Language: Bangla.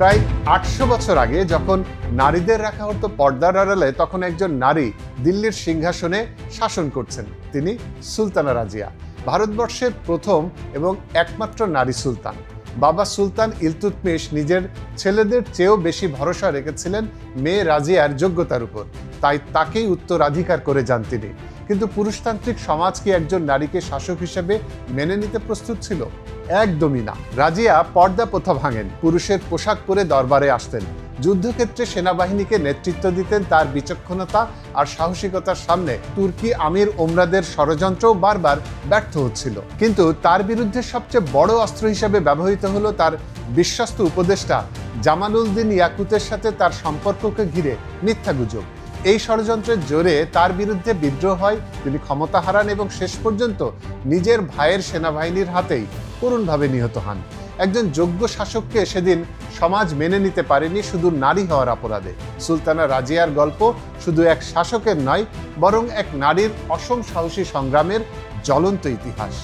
প্রায় আটশো বছর আগে যখন নারীদের রাখা হতো পর্দার আড়ালে, তখন একজন নারী দিল্লির সিংহাসনে শাসন করছেন, তিনি সুলতানা রাজিয়া। ভারতবর্ষের প্রথম এবং একমাত্র নারী সুলতান। বাবা সুলতান ইলতুৎমিশ নিজের ছেলেদের চেয়েও বেশি ভরসা রেখেছিলেন মেয়ে রাজিয়ার যোগ্যতার উপর। তাই তাকেই উত্তরাধিকার করে যান তিনি। কিন্তু পুরুষতান্ত্রিক সমাজ কি একজন নারীকে শাসক হিসেবে মেনে নিতে প্রস্তুত ছিল? একদমই না। রাজিয়া পর্দা প্রথা ভাঙেন। পুরুষের পোশাক পরে দরবারে আসতেন। যুদ্ধক্ষেত্রে সেনাবাহিনীকে নেতৃত্ব দিতেন তার বিচক্ষণতা আর সাহসিকতার সামনে তুর্কি আমির ওমরাদের ষড়যন্ত্রও বারবার ব্যর্থ হচ্ছিল। কিন্তু তার বিরুদ্ধে সবচেয়ে বড় অস্ত্র হিসেবে ব্যবহৃত হলো তার বিশ্বস্ত উপদেষ্টা জামালউদ্দিন ইয়াকুতের সাথে তার সম্পর্ককে ঘিরে মিথ্যা গুজব। এই ষড়যন্ত্রের জোরে তার বিরুদ্ধে বিদ্রোহ হয়, তিনি ক্ষমতা হারান এবং শেষ পর্যন্ত নিজের ভাইয়ের সেনাবাহিনীর হাতেই করুণভাবে নিহত হন। একজন যোগ্য শাসককে সেদিন সমাজ মেনে নিতে পারেনি শুধু নারী হওয়ার অপরাধে। সুলতানা রাজিয়ার গল্প শুধু এক শাসকের নয়, বরং এক নারীর অসম সাহসী সংগ্রামের জ্বলন্ত ইতিহাস।